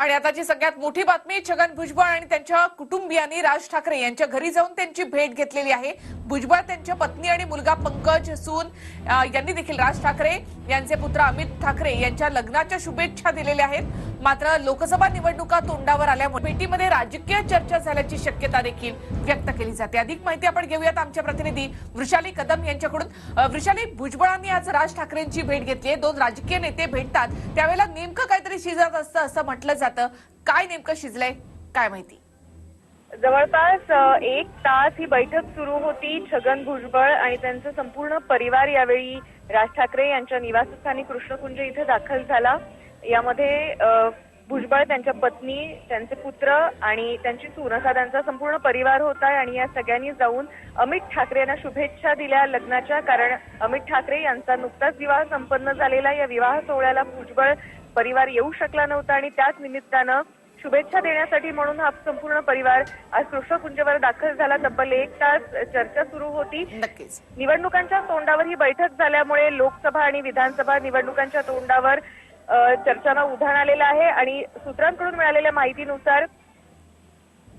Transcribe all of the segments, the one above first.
आणि आताची सगळ्यात मोठी बातमी छगन भुजबळ आणि त्यांच्या कुटुंबियांनी राज ठाकरे यांच्या घरी जाऊन त्यांची भेट घेतलेली आहे. भुजबळ त्यांच्या पत्नी आणि मुलगा पंकज सून यांनी देखील राज ठाकरे यांचे पुत्र अमित ठाकरे यांच्या लग्नाच्या शुभेच्छा दिलेल्या आहेत. मात्र लोकसभा निवडणुका तोंडावर आल्यामुळे भेटीमध्ये राजकीय चर्चा झाल्याची शक्यता देखील व्यक्त केली जाते. अधिक माहिती आपण घेऊयात आमच्या प्रतिनिधी वृषाली कदम यांच्याकडून. वृषाली भुजबळांनी आज राज ठाकरेंची भेट घेतली आहे. दोन राजकीय नेते भेटतात. त्यावेळेला नेमकं काहीतरी शिजत असतं असं म्हटलं जातं. काय नेमकं शिजलंय? काय माहिती? जवळपास एक तास ही बैठक सुरू होती छगन भुजबळ आणि त्यांचं संपूर्ण परिवार यावेळी राज ठाकरे यांच्या निवासस्थानी कृष्णकुंज इथे दाखल झाला. यामध्ये भुजबळ त्यांच्या पत्नी त्यांचे पुत्र आणि त्यांची सून असा त्यांचा संपूर्ण परिवार होता. आणि या सगळ्यांनी जाऊन अमित ठाकरे यांना शुभेच्छा दिल्या लग्नाच्या. कारण अमित ठाकरे यांचा नुकताच विवाह संपन्न झालेला या विवाह सोहळ्याला भुजबळ परिवार येऊ शकला नव्हता. आणि त्याच निमित्तानं शुभेच्छा देण्यासाठी म्हणून हा संपूर्ण परिवार आज कृष्णकुंजवर दाखल झाला. तब्बल एक तास चर्चा सुरू होती. निवडणुकांच्या तोंडावर ही बैठक झाल्यामुळे लोकसभा आणि विधानसभा निवडणुकांच्या तोंडावर चर्चांना उधाण आलेलं आहे आणि सूत्रांकडून मिळालेल्या माहितीनुसार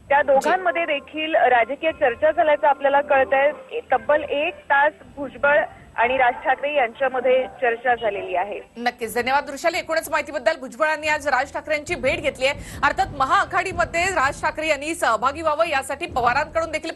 त्या दोघांमध्ये देखील राजकीय चर्चा झाल्याचं आपल्याला कळत आहे. तब्बल एक तास भुजबळ आणि राज ठाकरे यांच्यामध्ये चर्चा झालेली आहे. नक्कीच. धन्यवाद वृषाली. एकूणच माहितीबद्दल भुजबळांनी आज राज ठाकरेंची भेट घेतली आहे. अर्थात महाआघाडीमध्ये राज ठाकरे यांनी सहभागी व्हावं यासाठी पवारांकडून देखील